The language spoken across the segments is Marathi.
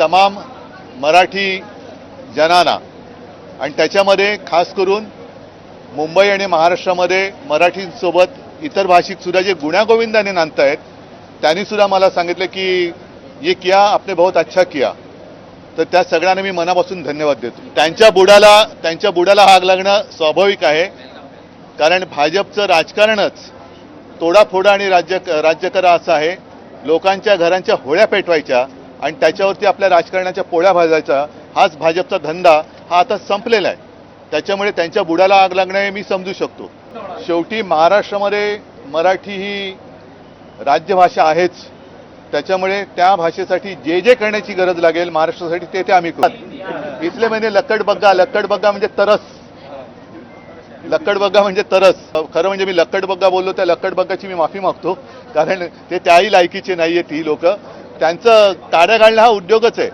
तमाम मराठी जनांना आणि त्याच्यामध्ये खास करून मुंबई आणि महाराष्ट्रामध्ये मराठींसोबत इतर भाषिक सुद्धा जे गुण्यागोविंदाने नांदतायत त्यांनी सुद्धा मला सांगितलं की ये किया आपने बहुत अच्छा किया. तर त्या सगळ्यांना मी मनापासून धन्यवाद देतो. त्यांच्या बुडाला त्यांच्या बुडाला आग लागणं स्वाभाविक आहे कारण भाजपचं राजकारणच तोडाफोडा आणि राज्य राज्य करा असं आहे. लोकांच्या घरांच्या होळ्या पेटवायच्या आणि त्याच्यावरती आपल्या राजकारणाच्या पोळ्या भाजायचा हाच भाजपचा धंदा हा आता संपलेला आहे. त्याच्यामुळे त्यांच्या बुडाला आग लागणं हे मी समजू शकतो. शेवटी महाराष्ट्रामध्ये मराठी ही राज्यभाषा आहेच. त्याच्यामुळे त्या भाषेसाठी जे जे करण्याची गरज लागेल महाराष्ट्रासाठी ते ते आम्ही करू. इथले म्हणजे लक्कड बग्गा लक्कड बग्गा म्हणजे तरस. लक्कड बग्गा म्हणजे तरस. खरं म्हणजे मी लक्कड बग्गा बोललो त्या लक्कड बग्गाची मी माफी मागतो. कारण ते त्याही लायकीचे नाही आहेत ही लोक. त्यांचं ताड्या घालणं हा उद्योगच आहे.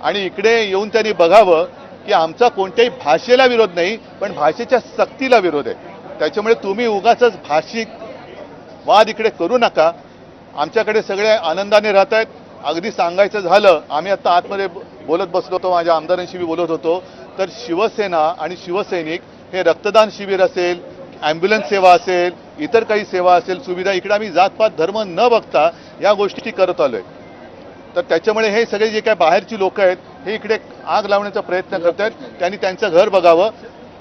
आणि इकडे येऊन त्यांनी बघावं की आमचा कोणत्याही भाषेला विरोध नाही पण भाषेच्या सक्तीला विरोध आहे. त्याच्यामुळे तुम्ही उगाच भाषिक वाद इकडे करू नका. आमच्याकडे सगळे आनंदाने राहत आहेत. अगदी सांगायचं झालं आम्ही आता आतमध्ये बोलत बसलो होतो माझ्या आमदारांशी मी बोलत होतो. तर शिवसेना आणि शिवसैनिक हे रक्तदान शिबिर असेल ॲम्ब्युलन्स सेवा असेल इतर काही सेवा असेल सुविधा इकडे आम्ही जातपात धर्म न बघता या गोष्टी करत आलो आहे तर त्याच्यामुळे हे सगळे जे काय बाहेरची लोक आहेत हे इकडे आग लावण्याचा प्रयत्न करत आहेत त्यांनी त्यांचं घर बघावं.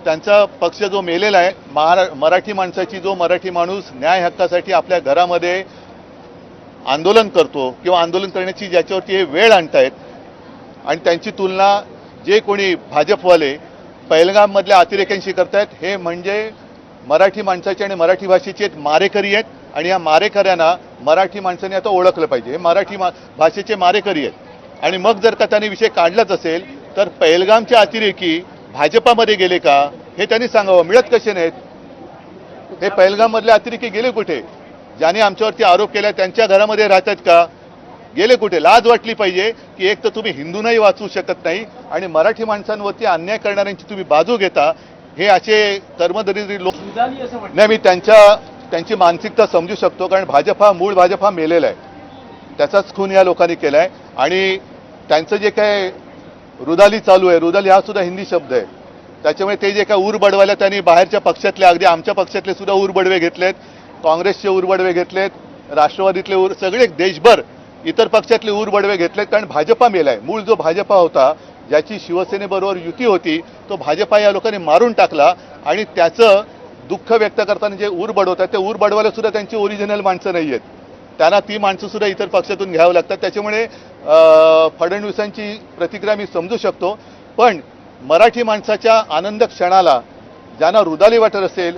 त्यांचा पक्ष जो मेलेला आहे महारा मराठी माणसाची जो मराठी माणूस न्याय हक्कासाठी आपल्या घरामध्ये आंदोलन करतो किंवा आंदोलन करण्याची ज्याच्यावरती हे वेळ आणतायत आणि त्यांची तुलना जे कोणी भाजपवाले पहिलगाममधल्या अतिरेक्यांशी करतायत हे म्हणजे मराठी माणसाचे आणि मराठी भाषेचे एक मारेकरी आहेत. आणि या मारेकऱ्यांना मराठी माणसाने आता ओळखलं पाहिजे. हे मराठी मा भाषेचे मारेकरी आहेत. आणि मग जर का त्यांनी विषय काढलाच असेल तर पहिलगामचे अतिरेकी भाजपामध्ये गेले का हे त्यांनी सांगावं. मिळत कसे नाहीत? हे पहिलगाममधले अतिरेकी गेले कुठे? ज्याने आमच्यावरती आरोप केला त्यांच्या घरामध्ये राहतात का? गेले कुठे? लाज वाटली पाहिजे की एक तर तुम्ही हिंदूंनाही वाचवू शकत नाही आणि मराठी माणसांवरती अन्याय करणाऱ्यांची तुम्ही बाजू घेता हे असे कर्मदरिद्री लोक नाही मी त्यांच्या त्यांची मानसिकता समजू शकतो कारण भाजप हा मूळ भाजप हा मेलेला आहे. त्याचाच खून या लोकांनी केला आहे आणि त्यांचं जे काय रुदाली चालू आहे रुदाली हा सुद्धा हिंदी शब्द आहे. त्याच्यामुळे ते जे काय ऊर बडवायला त्यांनी बाहेरच्या पक्षातले अगदी आमच्या पक्षातले सुद्धा ऊर बडवे घेतलेत. काँग्रेसचे ऊर बडवे घेतलेत राष्ट्रवादीतले ऊर सगळे देशभर इतर पक्षातले ऊर बडवे घेतलेत कारण भाजपा मेलाय. मूळ जो भाजपा होता ज्याची शिवसेनेबरोबर युती होती तो भाजपा या लोकांनी मारून टाकला. आणि त्याचं दुःख व्यक्त करताना जे ऊर बडवतात ते ऊर बडवायला सुद्धा त्यांची ओरिजिनल माणसं नाही आहेत त्यांना ती माणसं सुद्धा इतर पक्षातून घ्यावं लागतात. त्याच्यामुळे फडणवीसांची प्रतिक्रिया मी समजू शकतो. पण मराठी माणसाच्या आनंद क्षणाला ज्यांना रुदाली वाटत असेल